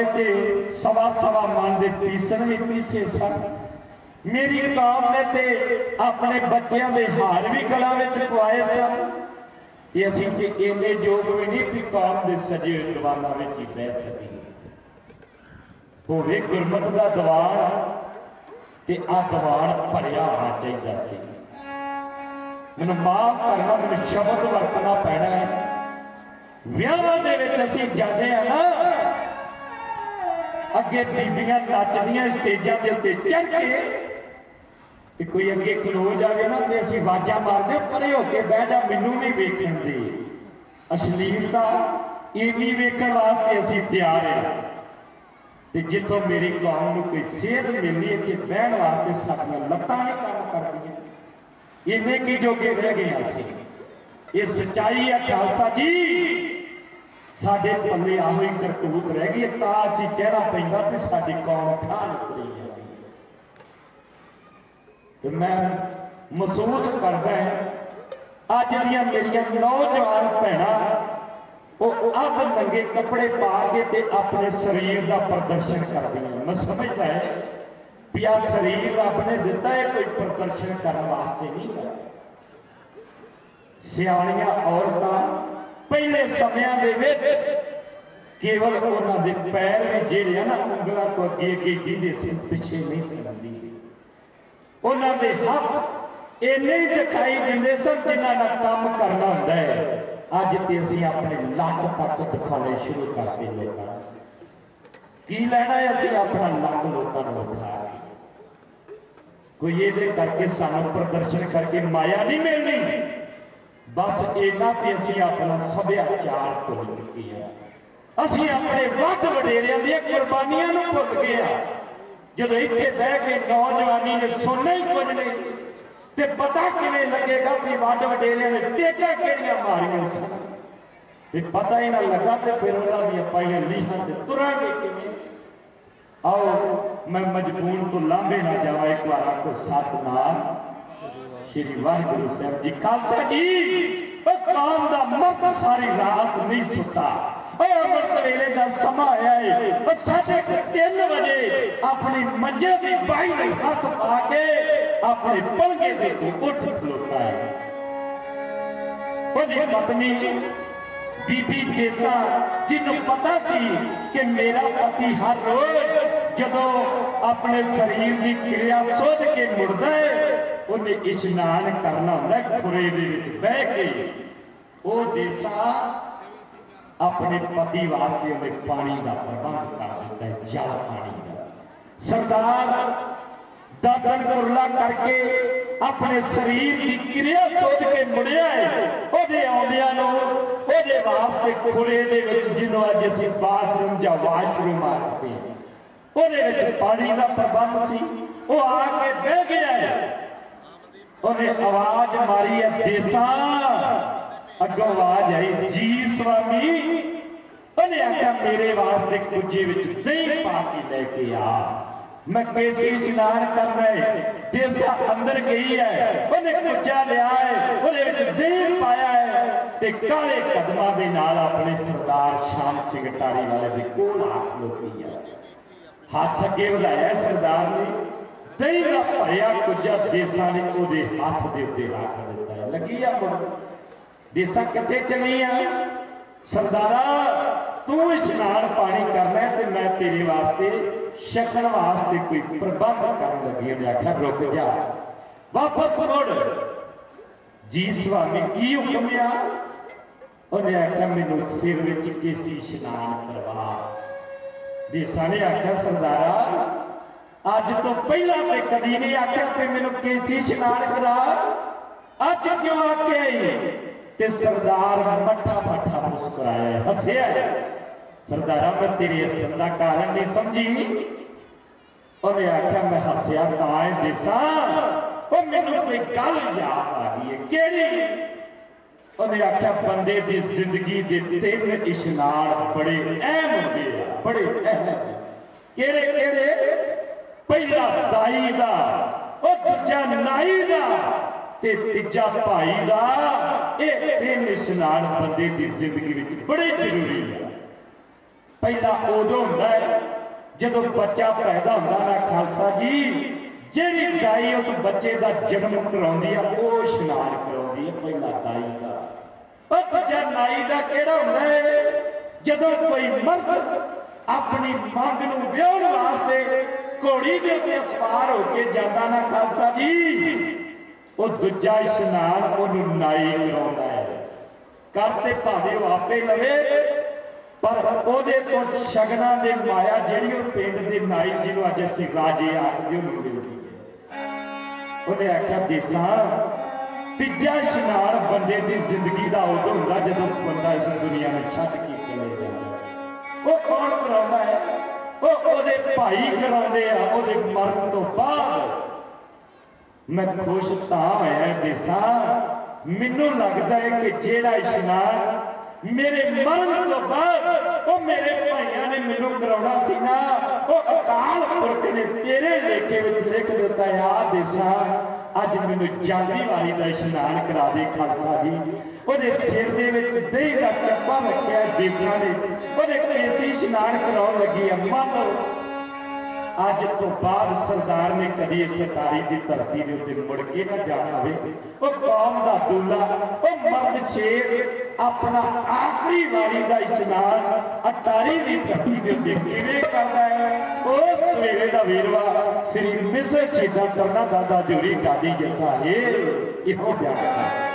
ਵਾਲੇ ਤੇ ਸਵਾ ਸਵਾ ਮਨ ਦੇ ਪੀਸਣ ਵੀ ਪੀਸੇ ਸਨ। ਮੇਰੀ ਕੌਮ ਨੇ ਤੇ ਆਪਣੇ ਬੱਚਿਆਂ ਦੇ ਹਾਰ ਵੀ ਗਲਾਂ ਵਿੱਚ ਪਵਾਏ ਸਨ। ਤੇ ਅਸੀਂ ਤੇ ਇੰਨੇ ਯੋਗ ਵੀ ਨਹੀਂ ਵੀ ਕੌਮ ਦੇ ਸਜੇ ਹੋਏ ਵਿੱਚ ਹੀ ਬਹਿ ਸਕੀਏ। ਹੋਵੇ ਗੁਰਮਤ ਦਾ ਦੀਵਾਨ ਤੇ ਆ ਦੀਵਾਨ ਭਰਿਆ ਹੋਣਾ ਚਾਹੀਦਾ ਸੀ। ਮੈਨੂੰ ਮਾਫ ਕਰਨਾ, ਮੈਨੂੰ ਸ਼ਬਦ ਵਰਤਣਾ ਪੈਣਾ ਹੈ। ਵਿਆਹਾਂ ਦੇ ਵਿੱਚ ਅਸੀਂ ਜਾਂਦੇ ਆ ਨਾ ਅੱਗੇ ਬੀਬੀਆਂ ਨੱਚਦੀਆਂ ਸਟੇਜਾਂ ਦੇ ਉੱਤੇ ਚੜ ਕੇ ਤੇ ਕੋਈ ਅੱਗੇ ਖਲੋ ਜਾਵੇ ਨਾ ਤੇ ਅਸੀਂ ਆਵਾਜ਼ਾਂ ਮਾਰਦੇ ਪਰੇ ਹੋ ਕੇ ਬਹਿ ਜਾ, ਮੈਨੂੰ ਨਹੀਂ ਵੇਖਣ ਦੇ ਅਸ਼ਲੀਲਤਾ ਇੰਨੀ ਵੇਖਣ ਵਾਸਤੇ ਅਸੀਂ ਤਿਆਰ ਆ ਤੇ ਜਿੱਥੋਂ ਮੇਰੀ ਕੌਮ ਨੂੰ ਕੋਈ ਸੇਧ ਮਿਲਣੀ ਹੈ ਕਿ ਬਹਿਣ ਵਾਸਤੇ ਸਾਡੀਆਂ ਲੱਤਾਂ ਨਹੀਂ ਕੰਮ ਕਰਦੀਆਂ। ਇੰਨੇ ਕੀ ਜੋਗੇ ਰਹਿ ਗਏ ਅਸੀਂ। ਇਹ ਸਚਾਈ ਹੈ ਖਾਲਸਾ ਜੀ। ਸਾਡੇ ਪੱਲੇ ਆਹੋ ਹੀ ਕਰਤੂਤ ਰਹਿ ਗਈ ਤਾਂ ਅਸੀਂ ਕਹਿਣਾ ਪੈਂਦਾ ਕਿ ਸਾਡੀ ਕੌਮ ਠਾਹ ਨਿਕਲੀ ਹੈ ਤੇ ਮੈਂ ਮਹਿਸੂਸ ਕਰਦਾ ਹਾਂ, ਅੱਜ ਦੀਆਂ ਮੇਰੀਆਂ ਨੌਜਵਾਨ ਭੈਣਾਂ, ਉਹ ਅੱਧ ਨੰਗੇ ਕੱਪੜੇ ਪਾ ਕੇ ਤੇ ਆਪਣੇ ਸਰੀਰ ਦਾ ਪ੍ਰਦਰਸ਼ਨ ਕਰਦੀਆਂ ਮੈਂ ਸਮਝਦਾ ਹੈ ਵੀ ਆ ਸਰੀਰ ਰੱਬ ਨੇ ਦਿੱਤਾ ਹੈ, ਕੋਈ ਪ੍ਰਦਰਸ਼ਨ ਕਰਨ ਵਾਸਤੇ ਨਹੀਂ ਹੈ ਸਿਆਣੀਆਂ ਔਰਤਾਂ ਪਹਿਲੇ ਸਮਿਆਂ ਦੇ ਵਿੱਚ ਕੇਵਲ ਉਹਨਾਂ ਦੇ ਪੈਰ ਵੀ ਜਿਹੜੇ ਨਾ ਉਂਗਲਾਂ ਤੋਂ ਅੱਗੇ ਅੱਗੇ ਜਿਹਦੇ ਸੀ ਪਿੱਛੇ ਨਹੀਂ ਸਰਦੀ ਉਹਨਾਂ ਦੇ ਹੱਥ ਇੰਨੇ ਦਿਖਾਈ ਦਿੰਦੇ ਸਨ ਜਿਨ੍ਹਾਂ ਦਾ ਕੰਮ ਕਰਨਾ ਹੁੰਦਾ ਹੈ। ਅੱਜ ਤੇ ਅਸੀਂ ਆਪਣੇ ਲੱਕ ਤੱਕ ਦਿਖਾਉਣੇ ਸ਼ੁਰੂ ਕਰਦੇ ਲੋਕਾਂ ਨੂੰ। ਕੀ ਲੈਣਾ ਹੈ ਅਸੀਂ ਆਪਣਾ ਲੱਕ ਲੋਕਾਂ ਨੂੰ ਵਿਖਾ ਕੋਈ ਇਹਦੇ ਕਰਕੇ ਸਾਨੂੰ ਪ੍ਰਦਰਸ਼ਨ ਕਰਕੇ ਮਾਇਆ ਨਹੀਂ ਮਿਲਣੀ। ਬਸ ਇਹਨਾਂ ਤੇ ਅਸੀਂ ਆਪਣਾ ਸੱਭਿਆਚਾਰ ਭੁੱਲ ਚੁੱਕੇ ਹਾਂ। ਅਸੀਂ ਆਪਣੇ ਵੱਡ ਵਡੇਰਿਆਂ ਦੀਆਂ ਕੁਰਬਾਨੀਆਂ ਨੂੰ ਭੁੱਲ ਗਏ ਹਾਂ। ਜਦੋਂ ਇੱਥੇ ਬਹਿ ਕੇ ਨੌਜਵਾਨੀ ਨੇ ਸੁਣਨਾ ਹੀ ਕੁਝ ਨਹੀਂ, ਤੇ ਪਤਾ ਕਿਵੇਂ ਲੱਗੇਗਾ ਵੀ ਵੱਡ ਵਡੇਰਿਆਂ ਨੇ ਟੇਕਾਂ ਕਿਹੜੀਆਂ ਮਾਰੀਆਂ ਸਨ ਤੇ ਪਤਾ ਹੀ ਨਾ ਲੱਗਾ ਤੇ ਫਿਰ ਉਹਨਾਂ ਦੀਆਂ ਪਾਈਆਂ ਲੀਹਾਂ ਤੇ ਤੁਰਾਂਗੇ ਕਿਵੇਂ। ਆਓ, ਮੈਂ ਮਜਬੂਰ ਤੋਂ ਲਾਂਭੇ ਨਾ ਜਾਵਾਂ, ਇੱਕ ਵਾਰ ਆਖੋ, ਸਤਨਾਮ। ਸ਼੍ਰੀ ਵਾਹਿਗੁਰੂ ਸਾਹਿਬ ਜੀ ਖਾਲਸਾ ਜੀ। ਉਹ ਕਾਮ ਦਾ ਮਰਦ ਸਾਰੀ ਰਾਤ ਨਹੀਂ ਸੁੱਤਾ। ਉਹ ਅਮਰਤ ਵੇਲੇ ਦਾ ਸਮਾਂ ਆਇਆ ਏ। ਉਹ ਸਾਢੇ ਕੁ ਵਜੇ ਆਪਣੀ ਮੰਜੇ ਦੀ ਬਾਈ ਦੇ ਹੱਥ ਪਾ ਕੇ ਆਪਣੇ ਪਲਗੇ ਦੇ ਉੱਠ ਖਲੋਤਾ ਹੈ ਉਹਦੀ ਪਤਨੀ ਬੀਬੀ ਕੇਸਾ, ਜਿਹਨੂੰ ਪਤਾ ਸੀ ਕਿ ਮੇਰਾ ਪਤੀ ਹਰ ਰੋਜ਼ ਜਦੋਂ ਆਪਣੇ ਸਰੀਰ ਦੀ ਕਿਰਿਆ ਸੋਧ ਕੇ ਮੁੜਦਾ ਹੈ ਉਹਨੇ ਇਸ਼ਨਾਨ ਕਰਨਾ ਹੁੰਦਾ ਖੁਰੇ ਦੇ ਵਿੱਚ, ਬਹਿ ਕੇ। ਉਹ ਦੇਸਾ ਆਪਣੇ ਪਤੀ ਵਾਸਤੇ ਉਹਨੇ ਪਾਣੀ ਦਾ ਪ੍ਰਬੰਧ ਕਰ ਦਿੱਤਾ ਹੈ, ਜਲ ਪਾਣੀ ਦਾ। ਸਰਦਾਰ ਦਾਦਨ ਕੁਰਲਾ ਕਰਕੇ ਆਪਣੇ ਸਰੀਰ ਦੀ ਕਿਰਿਆ ਸੋਚ ਕੇ ਮੁੜਿਆ ਹੈ। ਉਹਦੇ ਆਉਂਦਿਆਂ ਨੂੰ ਉਹਦੇ ਵਾਸਤੇ ਖੁਰੇ ਦੇ ਵਿੱਚ ਜਿਹਨੂੰ ਅੱਜ ਅਸੀਂ ਬਾਥਰੂਮ ਜਾਂ ਵਾਸ਼ਰੂਮ ਆਖਦੇ ਉਹਦੇ ਵਿੱਚ ਪਾਣੀ ਦਾ ਪ੍ਰਬੰਧ ਸੀ। ਉਹ ਆ ਕੇ ਬਹਿ ਗਿਆ ਹੈ। ਉਹਨੇ ਆਵਾਜ਼ ਮਾਰੀ ਹੈ, ਦੇਸਾਂ। ਅੱਗੋਂ ਆਵਾਜ਼ ਆਈ, ਜੀ ਸਵਾਮੀ ਉਹਨੇ ਆਖਿਆ, ਮੇਰੇ ਵਾਸਤੇ ਕੁੱਜੇ ਵਿੱਚ ਦਹੀਂ ਪਾ ਕੇ ਲੈ ਕੇ ਆ। ਮੈਂ ਕੇਸੀ ਇਸ਼ਨਾਨ ਕਰਨਾ ਹੈ ਦੇਸਾ ਅੰਦਰ ਗਈ ਹੈ। ਉਹਨੇ ਕੁੱਜਾ ਲਿਆ ਹੈ, ਉਹਦੇ ਵਿੱਚ ਦਹੀਂ ਪਾਇਆ ਹੈ ਤੇ ਕਾਲੇ ਕਦਮਾਂ ਦੇ ਨਾਲ ਆਪਣੇ ਸਰਦਾਰ ਸ਼ਾਮ ਸਿੰਘ ਟਾਰੀ ਵਾਲੇ ਦੇ ਕੋਲ ਆ ਖਲੋਤੀ ਹੈ ਹੱਥ ਅੱਗੇ ਵਧਾਇਆ ਸਰਦਾਰ ਨੇ। ਦਹੀਂ ਦਾ ਭਰਿਆ ਕੁੱਜਾ ਦੇਸਾਂ ਨੇ ਉਹਦੇ ਹੱਥ ਦੇ ਉੱਤੇ ਰੱਖ ਦਿੱਤਾ ਹੈ। ਲੱਗੀ ਆ ਮੁੜ। ਦੇਸਾਂ ਕਿੱਥੇ ਚਲੀ ਸਰਦਾਰਾ, ਤੂੰ ਇਸ਼ਨਾਨ ਪਾਣੀ ਕਰਨਾ ਤੇ ਮੈਂ ਤੇਰੇ ਵਾਸਤੇ ਛਕਣ ਵਾਸਤੇ ਕੋਈ ਪ੍ਰਬੰਧ ਕਰਨ ਲੱਗੀ ਉਹਨੇ ਆਖਿਆ, ਰੁਕ ਜਾ। ਵਾਪਸ ਮੁੜ। ਜੀ ਸੁਆਮੀ ਕੀ ਹੁਕਮ ਉਹਨੇ ਆਖਿਆ, ਮੈਨੂੰ ਸਿਰ ਵਿੱਚ ਕੇਸੀ ਇਸ਼ਨਾਨ ਕਰਵਾ। ਦੇਸਾਂ ਨੇ ਆਖਿਆ, ਸਰਦਾਰਾ ਅੱਜ ਤੋਂ ਪਹਿਲਾਂ ਤੇ ਕਦੀ ਨਹੀਂ ਆਖਿਆ ਕਿ ਮੈਨੂੰ ਕੇਸੀ ਇਸ਼ਨਾਨ ਕਰਾ। ਅੱਜ ਕਿਉਂ ਆਖਿਆ ਈ ਤੇ ਸਰਦਾਰ ਮੱਠਾ ਮੱਠਾ ਮੁਸਕਰਾਇਆ। ਹੱਸਿਆ। ਸਰਦਾਰਾ ਮੈਂ ਤੇਰੇ ਹੱਸਣ ਦਾ ਕਾਰਨ ਨਹੀਂ ਸਮਝੀ। ਉਹਨੇ ਆਖਿਆ, ਮੈਂ ਹੱਸਿਆ ਤਾਂ ਹੈ ਦੇਸਾਂ। ਉਹ ਮੈਨੂੰ ਕੋਈ ਗੱਲ ਯਾਦ ਆ ਗਈ ਹੈ। ਕਿਹੜੀ? ਉਹਨੇ ਆਖਿਆ, ਬੰਦੇ ਦੀ ਜ਼ਿੰਦਗੀ ਦੇ ਤਿੰਨ ਇਸ਼ਨਾਨ ਬੜੇ ਅਹਿਮ ਹੁੰਦੇ ਆ। ਬੜੇ ਅਹਿਮ। ਕਿਹੜੇ ਕਿਹੜੇ? ਪਹਿਲਾ ਦਾਈ ਦਾ, ਉਹ ਦੂਜਾ ਨਾਈ ਦਾ ਤੇ ਤੀਜਾ ਭਾਈ ਦਾ। ਇਹ ਤਿੰਨ ਇਸ਼ਨਾਨ ਬੰਦੇ ਦੀ ਜ਼ਿੰਦਗੀ ਵਿੱਚ ਬੜੇ ਜ਼ਰੂਰੀ ਆ। ਪਹਿਲਾਂ ਉਦੋਂ ਹੁੰਦਾ ਜਦੋਂ ਬੱਚਾ ਪੈਦਾ ਹੁੰਦਾ ਨਾ ਖਾਲਸਾ ਜੀ, ਜਿਹੜੀ ਦਾਈ ਉਸ ਬੱਚੇ ਦਾ ਜਨਮ ਕਰਾਉਂਦੀ ਆ, ਉਹ ਇਸ਼ਨਾਨ ਕਰਾਉਂਦੀ ਆ, ਪਹਿਲਾ ਦਾਈ ਦਾ। ਉਹ ਦੂਜਾ ਨਾਈ ਦਾ ਕਿਹੜਾ ਹੁੰਦਾ ਹੈ? ਜਦੋਂ ਕੋਈ ਮਰਦ ਆਪਣੀ ਮੰਗ ਨੂੰ ਵਿਆਹਣ ਵਾਸਤੇ ਘੋੜੀ ਦੇ ਉੱਤੇ ਸਵਾਰ ਹੋ ਕੇ ਜਾਂਦਾ ਨਾ ਖਾਲਸਾ ਜੀ। ਉਹ ਦੂਜਾ ਇਸ਼ਨਾਨ ਉਹਨੂੰ ਨਾਈ ਕਰਾਉਂਦਾ ਹੈ। ਕਰਤੇ ਭਾਵੇਂ ਉਹ ਆਪੇ ਲਵੇ, ਪਰ ਉਹਦੇ ਤੋਂ ਸ਼ਗਨਾਂ ਦੇ ਮਾਇਆ ਜਿਹੜੀ ਉਹ ਪਿੰਡ ਦੇ ਨਾਈ ਜਿਹਨੂੰ ਅੱਜ ਅਸੀਂ ਰਾਜੇ ਆਖਦੇ ਉਹਨੂੰ ਮਿਲਦੀ ਹੈ ਉਹਨੇ ਆਖਿਆ, ਦੇਸਾਂ, ਤੀਜਾ ਇਸ਼ਨਾਨ ਬੰਦੇ ਦੀ ਜ਼ਿੰਦਗੀ ਦਾ ਉਦੋਂ ਹੁੰਦਾ ਜਦੋਂ ਬੰਦਾ ਇਸ ਦੁਨੀਆ ਨੂੰ ਛੱਡ ਕੇ ਚਲੇ ਜਾਂਦਾ। ਉਹ ਕੌਣ ਉਹ ਉਹਦੇ ਭਾਈ ਕਰਾਉਂਦੇ ਆ, ਉਹਦੇ ਮਰਨ ਤੋਂ ਬਾਅਦ। ਮੈਂ ਖੁਸ਼ ਤਾਂ ਹੋਇਆ ਦੇਸਾਂ, ਮੈਨੂੰ ਲੱਗਦਾ ਹੈ ਕਿ ਜਿਹੜਾ ਇਸ਼ਨਾਨ ਮੇਰੇ ਮਰਨ ਤੋਂ ਬਾਅਦ ਉਹ ਮੇਰੇ ਭਾਈਆਂ ਨੇ ਮੈਨੂੰ ਕਰਾਉਣਾ ਸੀ ਨਾ, ਉਹ ਅਕਾਲ ਪੁਰਖ ਨੇ ਤੇਰੇ ਲੇਖੇ ਵਿੱਚ ਲਿਖ ਦਿੱਤਾ ਆ ਦੇਸਾਂ ਅੱਜ ਮੈਨੂੰ ਜਾਂਦੀ ਵਾਲੀ ਦਾ ਇਸ਼ਨਾਨ ਕਰਾ ਦੇ ਖਾਲਸਾ ਜੀ। ਉਹਦੇ ਸਿਰ ਦੇ ਵਿੱਚ ਦਹੀਂ ਦਾ ਚੱਪਾ ਰੱਖਿਆ ਦੇਸਾਂ ਨੇ। ਉਹਦੇ ਕੇਸੀ ਇਸ਼ਨਾਨ ਕਰਾਉਣ ਲੱਗੀ ਆ ਮੰਨ ਅੱਜ ਤੋਂ ਬਾਅਦ ਸਰਦਾਰ ਨੇ ਕਦੀ ਇਸ ਤਾਰੀ ਦੀ ਧਰਤੀ ਦੇ ਉੱਤੇ ਮੁੜ ਕੇ ਨਾ ਜਾਣਾ ਹੋਵੇ। ਉਹ ਕੌਮ ਦਾ ਦੂਲਾ ਸ਼ੇਰ ਆਪਣਾ ਆਖਰੀ ਵਾਰੀ ਦਾ ਇਸ਼ਨਾਨ ਅਟਾਰੀ ਦੀ ਧਰਤੀ ਦੇ ਉੱਤੇ ਕਿਵੇਂ ਕਰਦਾ ਹੈ? ਉਸ ਵੇਲੇ ਦਾ ਵੇਰਵਾ ਸ੍ਰੀ ਮਿਸਰ ਛੇੜਾ ਕਰਨਾ ਦਾਦਾ ਜੋਰੀ ਦਾਦੀ ਜਥਾ ਇਹ ਇਹੋ ਬਿਆਨ ਕਰਦਾ